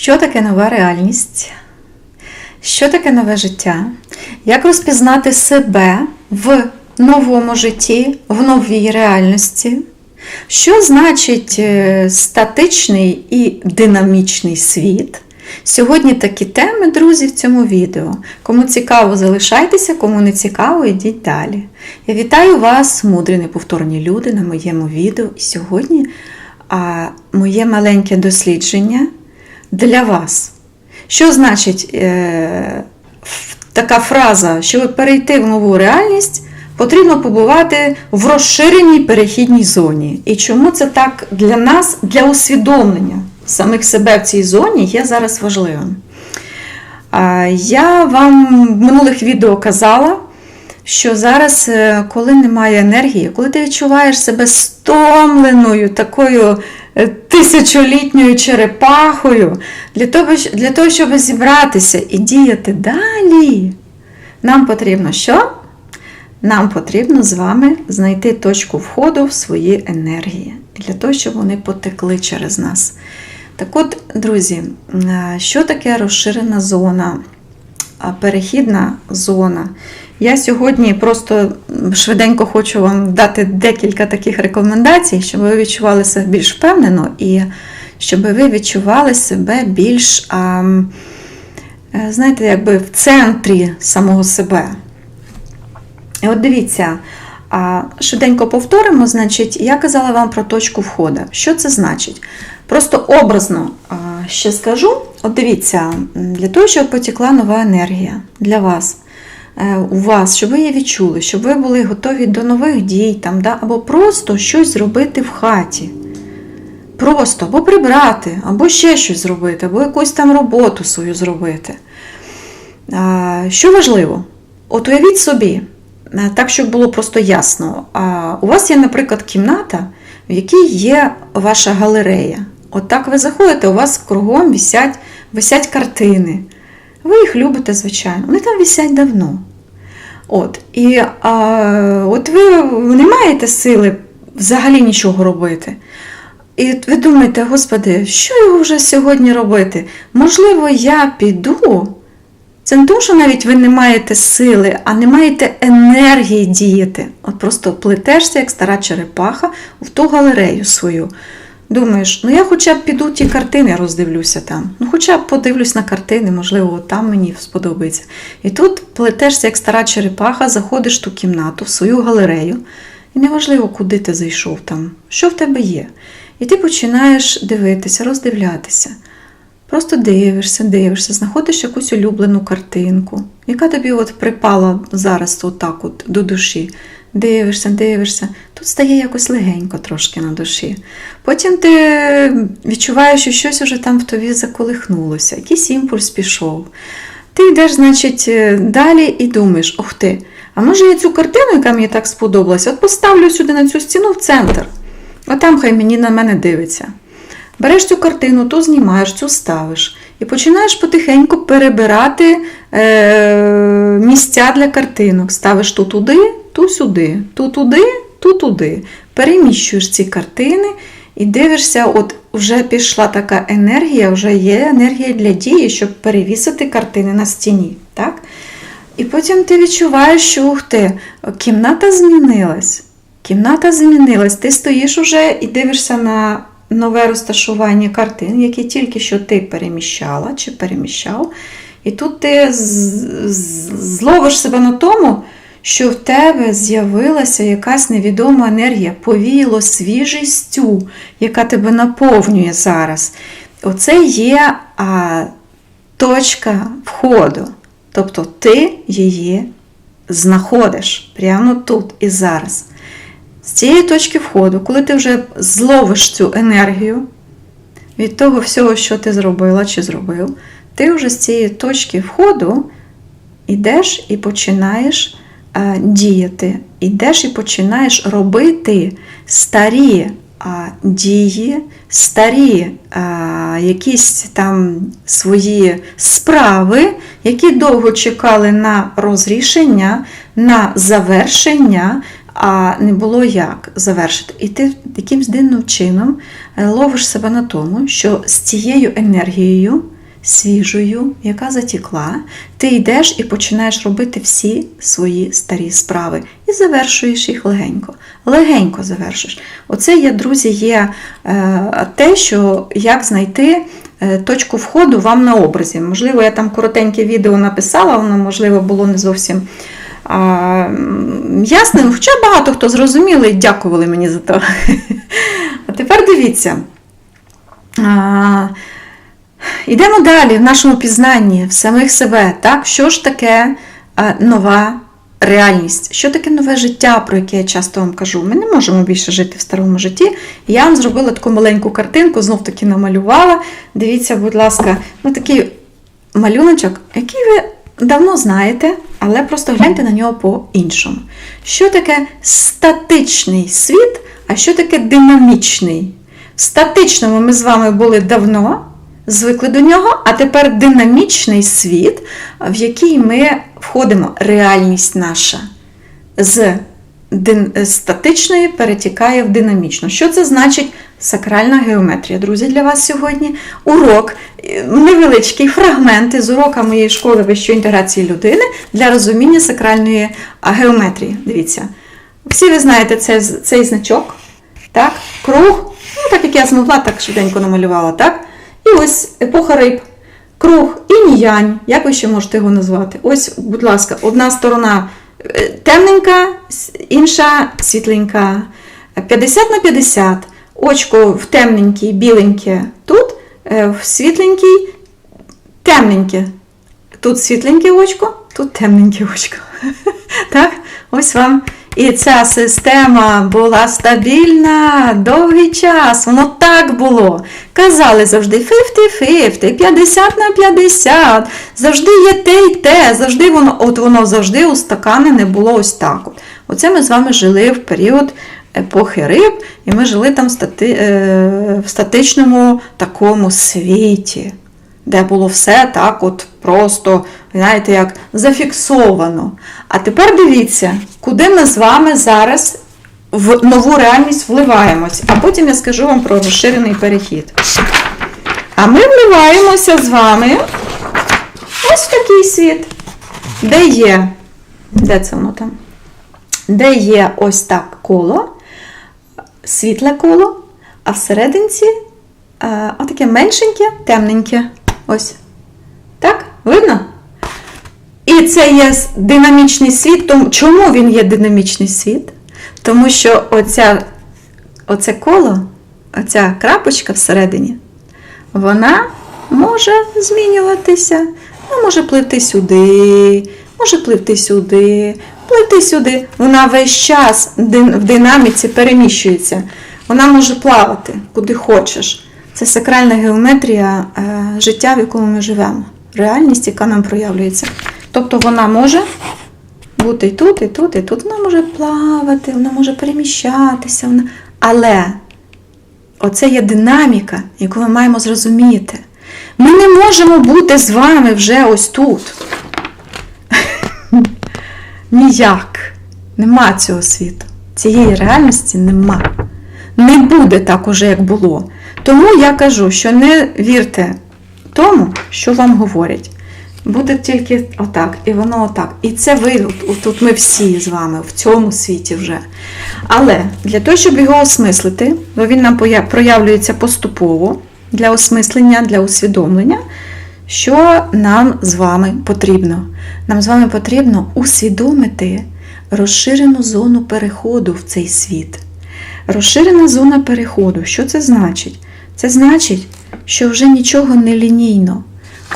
Що таке нова реальність? Що таке нове життя? Як розпізнати себе в новому житті, в новій реальності? Що значить е, статичний і динамічний світ? Сьогодні такі теми, друзі, в цьому відео. Кому цікаво, залишайтеся, кому не цікаво, йдіть далі. Я вітаю вас, мудрі неповторні люди, на моєму відео. І сьогодні а, моє маленьке дослідження для вас. Що значить е, така фраза, щоб перейти в нову реальність, потрібно побувати в розширеній перехідній зоні. І чому це так для нас, для усвідомлення самих себе в цій зоні є зараз важливим. Я вам в минулих відео казала, що зараз, е, коли немає енергії, коли ти відчуваєш себе стомленою, такою е, тисячолітньою черепахою, для того, для того, щоб зібратися і діяти далі, нам потрібно що? Нам потрібно з вами знайти точку входу в свої енергії, для того, щоб вони потекли через нас. Так от, друзі, е, що таке розширена зона, перехідна зона? Я сьогодні просто швиденько хочу вам дати декілька таких рекомендацій, щоб ви відчували себе більш впевнено і щоб ви відчували себе більш, а, е, знаєте, якби в центрі самого себе. І от дивіться, а, швиденько повторимо, значить, я казала вам про точку входу. Що це значить? Просто образно а, ще скажу. От дивіться, для того, щоб потекла нова енергія для вас, у вас, щоб ви її відчули, щоб ви були готові до нових дій, там, да, або просто щось зробити в хаті. Просто або прибрати, або ще щось зробити, або якусь там роботу свою зробити. Що важливо? От уявіть собі, е, так, щоб було просто ясно. У вас є, наприклад, кімната, в якій є ваша галерея. От так ви заходите, у вас кругом висять, висять картини. Ви їх любите, звичайно. Вони там висять давно. От, і а, от ви не маєте сили взагалі нічого робити. І ви думаєте, господи, що його вже сьогодні робити? Можливо, я піду. Це не тому, що навіть ви не маєте сили, а не маєте енергії діяти. От просто плетешся, як стара черепаха, в ту галерею свою. Думаєш, ну я хоча б піду ті картини роздивлюся там. Ну, хоча б подивлюсь на картини, можливо, там мені сподобається. І тут плетешся, як стара черепаха, заходиш в ту кімнату, в свою галерею, і неважливо, куди ти зайшов там, що в тебе є. І ти починаєш дивитися, роздивлятися. Просто дивишся, дивишся, знаходиш якусь улюблену картинку, яка тобі от припала зараз отак от до душі. Дивишся, дивишся, тут стає якось легенько трошки на душі. Потім ти відчуваєш, що щось уже там в тобі заколихнулося, якийсь імпульс пішов. Ти йдеш, значить, е, далі і думаєш, ох ти, а може я цю картину, яка мені так сподобалася, от поставлю сюди на цю стіну в центр. Отам хай мені на мене дивиться. Береш цю картину, ту знімаєш, цю ставиш. І починаєш потихеньку перебирати е, місця для картинок. Ставиш ту туди, ту сюди, ту туди, ту туди. Переміщуєш ці картини і дивишся, от вже пішла така енергія, вже є енергія для дії, щоб перевісити картини на стіні. Так? І потім ти відчуваєш, що ух ти, кімната змінилась. Кімната змінилась. Ти стоїш уже і дивишся на нове розташування картин, які тільки що ти переміщала чи переміщав. І тут ти зловиш себе на тому, що в тебе з'явилася якась невідома енергія, повіяло свіжістю, яка тебе наповнює зараз. Оце є а, точка входу. Тобто ти її знаходиш прямо тут і зараз. З цієї точки входу, коли ти вже зловиш цю енергію від того всього, що ти зробила чи зробив, ти вже з цієї точки входу йдеш і починаєш діяти. Йдеш і починаєш робити старі а, дії, старі а, якісь там свої справи, які довго чекали на розрішення, на завершення. а не було як завершити. І ти якимсь дивним чином е, ловиш себе на тому, що з цією енергією, свіжою, яка затікла, ти йдеш і починаєш робити всі свої старі справи і завершуєш їх легенько. Легенько завершиш. Оце є, друзі, є е, те, що як знайти е, точку входу вам на образі. Можливо, я там коротеньке відео написала, воно, можливо, було не зовсім а, ясним, хоча багато хто зрозуміли і дякували мені за то. А тепер дивіться. А, Йдемо далі в нашому пізнанні в самих себе. Так? Що ж таке а, нова реальність? Що таке нове життя, про яке я часто вам кажу? Ми не можемо більше жити в старому житті. Я вам зробила таку маленьку картинку, знов таки намалювала. Дивіться, будь ласка, ну такий малюночок, який ви давно знаєте, але просто гляньте на нього по-іншому. Що таке статичний світ, а що таке динамічний? В статичному ми з вами були давно, звикли до нього, а тепер динамічний світ, в який ми входимо, реальність наша. З статичної перетікає в динамічну. Що це значить сакральна геометрія? Друзі, для вас сьогодні урок, е, невеличкий фрагмент із урока моєї школи вищої інтеграції людини для розуміння сакральної геометрії. Дивіться. Всі ви знаєте цей, цей значок, так? круг, ну так як я змогла, так швиденько намалювала, так? І ось епоха риб. Круг інь-янь, як ви ще можете його назвати? Ось, будь ласка, одна сторона е, темненька, інша світленька. 50 на 50. Очко в темненькій, біленьке тут, е, в світленькій, темненьке. Тут світленьке очко, тут темненьке очко. Так, ось вам. І ця система була стабільна довгий час. Воно так було. Казали завжди 50-50, 50 на 50. Завжди є те і те. Завжди воно, от воно завжди устаканене було ось так. От. Оце ми з вами жили в період епохи риб, і ми жили там стати, е, в статичному такому світі де було все так, от просто, знаєте, як зафіксовано. А тепер дивіться, куди ми з вами зараз в нову реальність вливаємось. А потім я скажу вам про розширений перехід. А ми вливаємося з вами ось в такий світ, де є, де це воно там? Де є ось так коло, світле коло, а всерединці е, отаке меншеньке, темненьке. Ось. Так? Видно? І це є динамічний світ. Чому він є динамічний світ? Тому що оця, оце коло, оця крапочка всередині, вона може змінюватися. Вона може пливти сюди, може пливти сюди, пливти сюди. Вона весь час в динаміці переміщується. Вона може плавати куди хочеш. Це сакральна геометрія е, життя, в якому ми живемо. Реальність, яка нам проявлюється. Тобто вона може бути і тут, і тут, і тут. Вона може плавати, вона може переміщатися. Вона... Але оце є динаміка, яку ми маємо зрозуміти. Ми не можемо бути з вами вже ось тут. Ніяк. Нема цього світу. Цієї реальності нема. Не буде так уже, як було. Тому я кажу, що не вірте тому, що вам говорять. Буде тільки отак, і воно отак. І це ви, тут ми всі з вами в цьому світі вже. Але для того, щоб його осмислити, бо він нам проявлюється поступово для осмислення, для усвідомлення, що нам з вами потрібно? Нам з вами потрібно усвідомити розширену зону переходу в цей світ. Розширена зона переходу. Що це значить? Це значить, що вже нічого не лінійно.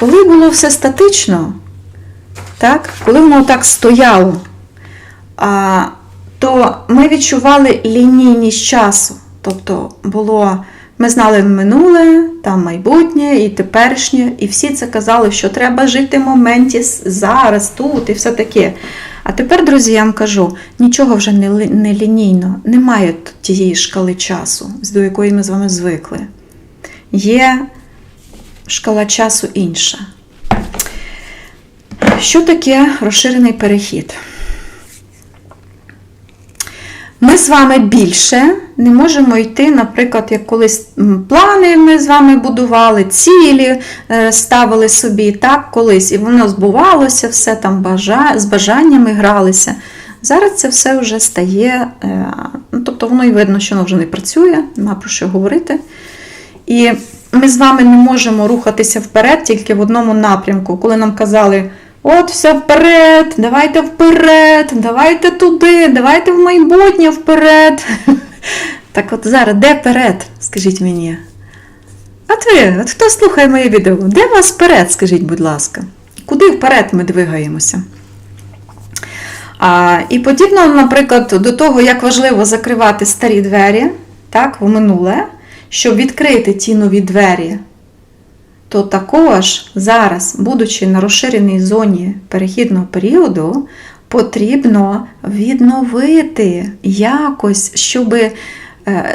Коли було все статично, так, коли воно так стояло, а, то ми відчували лінійність часу. Тобто було, ми знали минуле, там майбутнє і теперішнє, і всі це казали, що треба жити в моменті зараз, тут і все таке. А тепер, друзі, я вам кажу, нічого вже не, лінійно, немає тієї шкали часу, до якої ми з вами звикли. Є шкала часу інша. Що таке розширений перехід? ми з вами більше не можемо йти, наприклад, як колись плани ми з вами будували, цілі е, ставили собі так колись, і воно збувалося, все там з бажаннями гралися. Зараз це все вже стає, е, ну, тобто воно і видно, що воно вже не працює, нема про що говорити. І ми з вами не можемо рухатися вперед тільки в одному напрямку, коли нам казали. От все вперед, давайте вперед, давайте туди, давайте в майбутнє вперед. Так от зараз, де вперед? Скажіть мені. От ви, от хто слухає моє відео? Де вас вперед, скажіть, будь ласка? Куди вперед ми двигаємося? А, і подібно, наприклад, до того, як важливо закривати старі двері так, в минуле, щоб відкрити ті нові двері. То також зараз, будучи на розширеній зоні перехідного періоду, потрібно відновити якось, щоб е,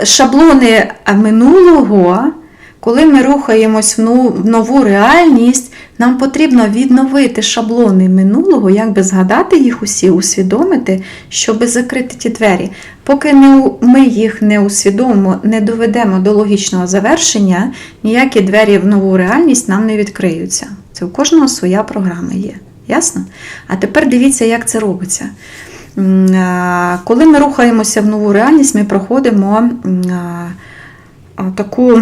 шаблони минулого, коли ми рухаємось ну- в нову реальність, нам потрібно відновити шаблони минулого, як би згадати їх усі, усвідомити, щоб закрити ті двері. Поки ми їх не усвідомимо, не доведемо до логічного завершення, ніякі двері в нову реальність нам не відкриються. Це у кожного своя програма є. Ясно? А тепер дивіться, як це робиться. Коли ми рухаємося в нову реальність, ми проходимо таку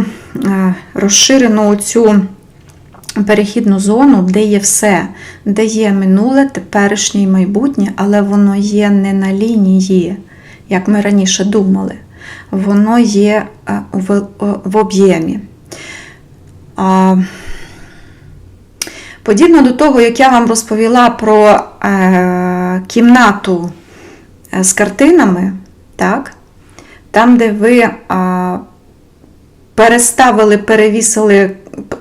розширену цю перехідну зону, де є все, де є минуле, теперішнє і майбутнє, але воно є не на лінії, як ми раніше думали. Воно є е, в, в об'ємі. Подібно до того, як я вам розповіла про е, кімнату е, з картинами, так, там, де ви е, переставили, перевісили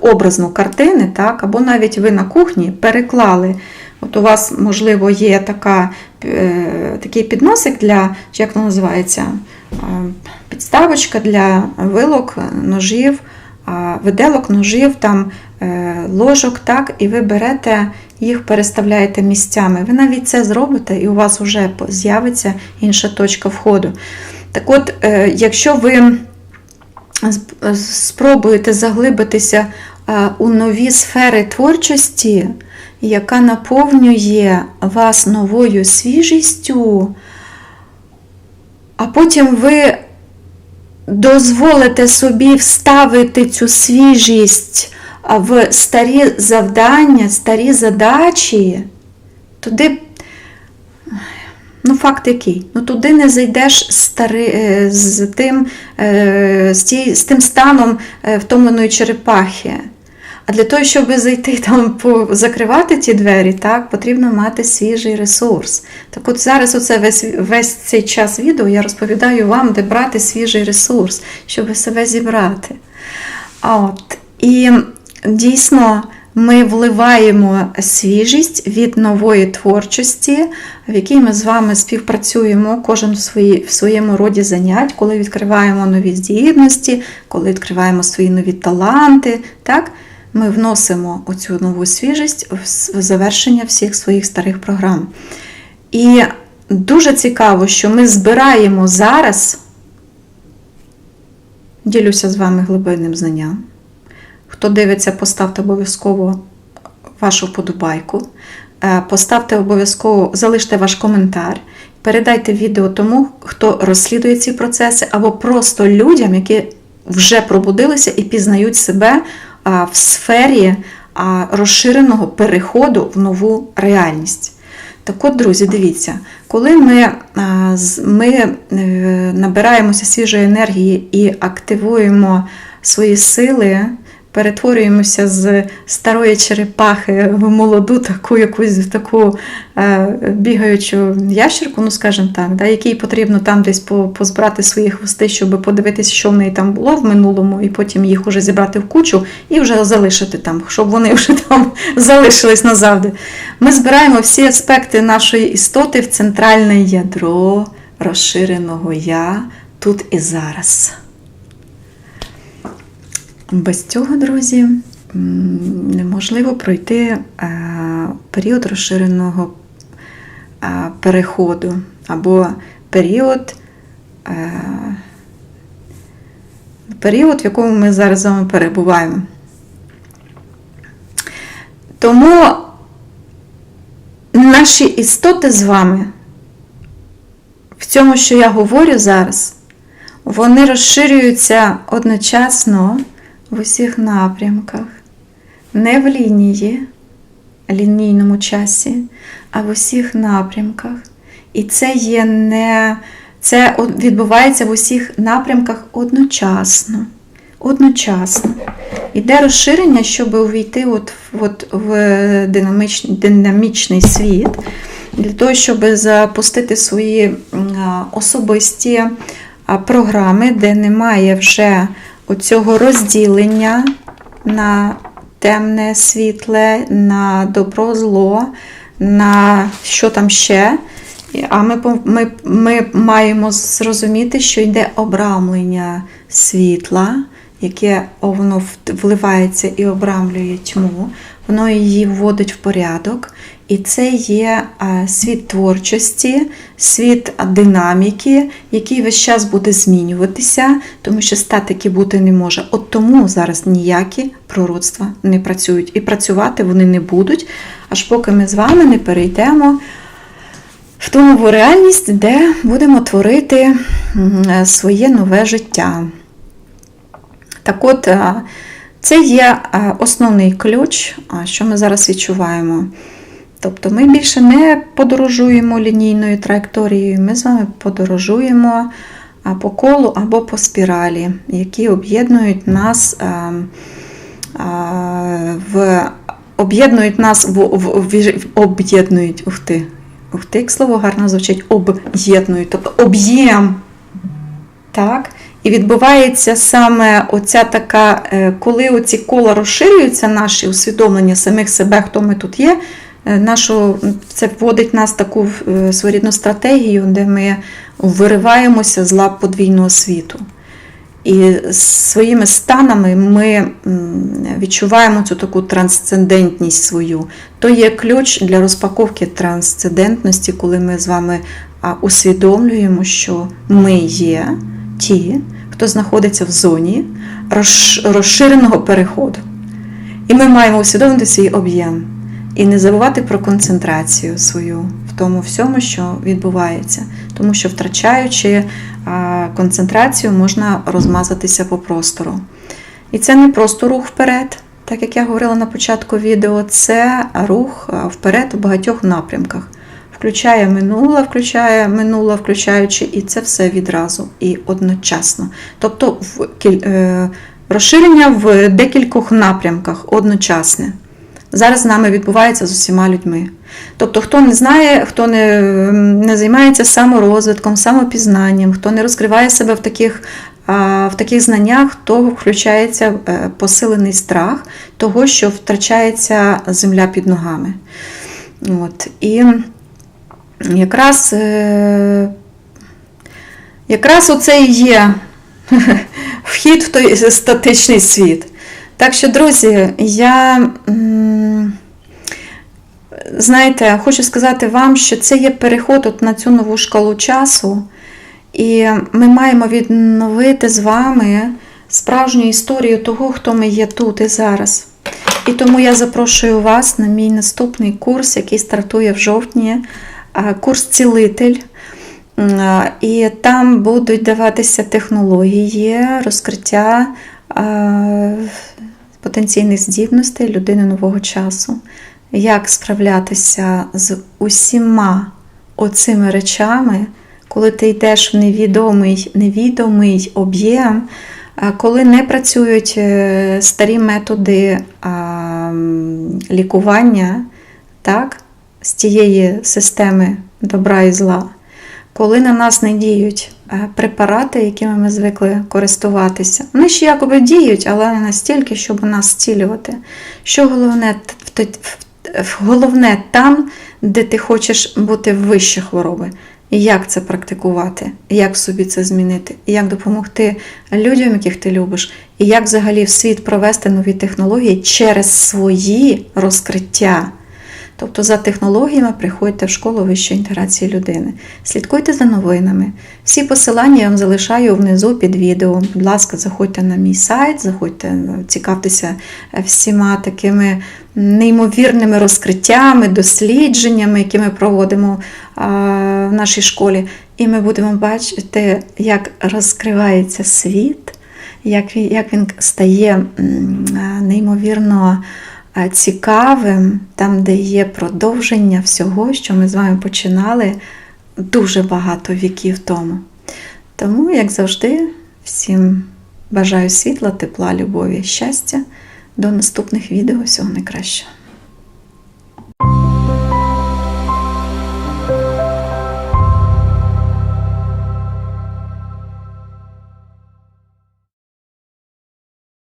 образно картини, так, або навіть ви на кухні переклали. От у вас, можливо, є така, е, такий підносик для, як воно називається, е, підставочка для вилок, ножів, виделок, ножів, там, е, ложок, так, і ви берете їх, переставляєте місцями. Ви навіть це зробите, і у вас вже з'явиться інша точка входу. Так от, якщо ви спробуєте заглибитися е, у нові сфери творчості, яка наповнює вас новою свіжістю, а потім ви дозволите собі вставити цю свіжість в старі завдання, старі задачі, туди Ну, факт який? Ну, туди не зайдеш стари, е, з, тим, е, з, ті, з тим станом е, втомленої черепахи. А для того, щоб зайти там закривати ті двері, так, потрібно мати свіжий ресурс. Так от зараз оце весь, весь цей час відео я розповідаю вам, де брати свіжий ресурс, щоб себе зібрати. От. І дійсно ми вливаємо свіжість від нової творчості, в якій ми з вами співпрацюємо, кожен в, свої, в своєму роді занять, коли відкриваємо нові здібності, коли відкриваємо свої нові таланти. Так? Ми вносимо оцю нову свіжість в завершення всіх своїх старих програм. І дуже цікаво, що ми збираємо зараз, ділюся з вами глибинним знанням. Хто дивиться, поставте обов'язково вашу вподобайку. Е, Поставте обов'язково, залиште ваш коментар. Передайте відео тому, хто розслідує ці процеси, або просто людям, які вже пробудилися і пізнають себе в сфері розширеного переходу в нову реальність. Так от, друзі, дивіться, коли ми, ми е, набираємося свіжої енергії і активуємо свої сили, перетворюємося з старої черепахи в молоду таку якусь таку е, бігаючу ящерку, ну скажімо так, да, якій потрібно там десь по- позбирати свої хвости, щоб подивитися, що в неї там було в минулому, і потім їх уже зібрати в кучу і вже залишити там, щоб вони вже там залишились назавжди. Ми збираємо всі аспекти нашої істоти в центральне ядро розширеного я тут і зараз. Без цього, друзі, неможливо пройти е, період розширеного е, переходу або період е, період, в якому ми зараз з вами перебуваємо. Тому наші істоти з вами в цьому, що я говорю зараз, вони розширюються одночасно в усіх напрямках, не в лінії, лінійному часі, а в усіх напрямках. І це є не це відбувається в усіх напрямках одночасно. Одночасно. Іде розширення, щоб увійти от, от в динамічний, динамічний світ, для того, щоб запустити свої особисті програми, де немає вже оцього розділення на темне, світле, на добро, зло, на що там ще. А ми ми, ми маємо зрозуміти, що йде обрамлення світла, яке воно вливається і обрамлює тьму, воно її вводить в порядок. І це є світ творчості, світ динаміки, який весь час буде змінюватися, тому що статики бути не може. От тому зараз ніякі пророцтва не працюють. І працювати вони не будуть, аж поки ми з вами не перейдемо в ту нову реальність, де будемо творити своє нове життя. Так от, це є основний ключ, що ми зараз відчуваємо. Тобто ми більше не подорожуємо лінійною траєкторією, ми з вами подорожуємо по колу або по спіралі, які об'єднують нас в об'єднують нас в, в, в об'єднують, ух ти, ух ти, як слово гарно звучить, об'єднують, тобто об'єм. Так? І відбувається саме оця така, е, коли оці кола розширюються, наші усвідомлення самих себе, хто ми тут є, нашу, це вводить нас в таку е, своєрідну стратегію, де ми вириваємося з лап подвійного світу. І своїми станами ми відчуваємо цю таку трансцендентність свою. То є ключ для розпаковки трансцендентності, коли ми з вами усвідомлюємо, що ми є ті, хто знаходиться в зоні розширеного переходу. І ми маємо усвідомити свій об'єм і не забувати про концентрацію свою в тому всьому, що відбувається. Тому що, втрачаючи концентрацію, можна розмазатися по простору. І це не просто рух вперед, так як я говорила на початку відео, це рух вперед у багатьох напрямках включає минуле, включає минуле, включаючи, і це все відразу і одночасно. Тобто в, е, розширення в декількох напрямках одночасне. Зараз з нами відбувається з усіма людьми. Тобто, хто не знає, хто не не займається саморозвитком, самопізнанням, хто не розкриває себе в таких в таких знаннях, то включається е, посилений страх того, що втрачається земля під ногами. От. І якраз е, якраз оце і є вхід в той статичний світ. Так що, друзі, я, знаєте, хочу сказати вам, що це є переход от на цю нову шкалу часу, і ми маємо відновити з вами справжню історію того, хто ми є тут і зараз. І тому я запрошую вас на мій наступний курс, який стартує в жовтні курс цілитель. І там будуть даватися технології розкриття потенційних здібностей людини нового часу, як справлятися з усіма оцими речами, коли ти йдеш в невідомий, невідомий об'єм, коли не працюють е, старі методи лікування, так? з тієї системи добра і зла, коли на нас не діють е, препарати, якими ми звикли користуватися. Вони ще якоби діють, але не настільки, щоб нас зцілювати. Що головне, головне там, де ти хочеш бути вище хвороби. Як це практикувати, як собі це змінити, як допомогти людям, яких ти любиш, і як взагалі в світ провести нові технології через свої розкриття Тобто за технологіями приходьте в школу вищої інтеграції людини. Слідкуйте за новинами. Всі посилання я вам залишаю внизу під відео. Будь ласка, заходьте на мій сайт, заходьте, цікавтеся всіма такими неймовірними розкриттями, дослідженнями, які ми проводимо в нашій школі. І ми будемо бачити, як розкривається світ, як він, стає неймовірно цікавим, там, де є продовження всього, що ми з вами починали дуже багато віків тому. Тому, як завжди, всім бажаю світла, тепла, любові, щастя. До наступних відео. Всього найкращого.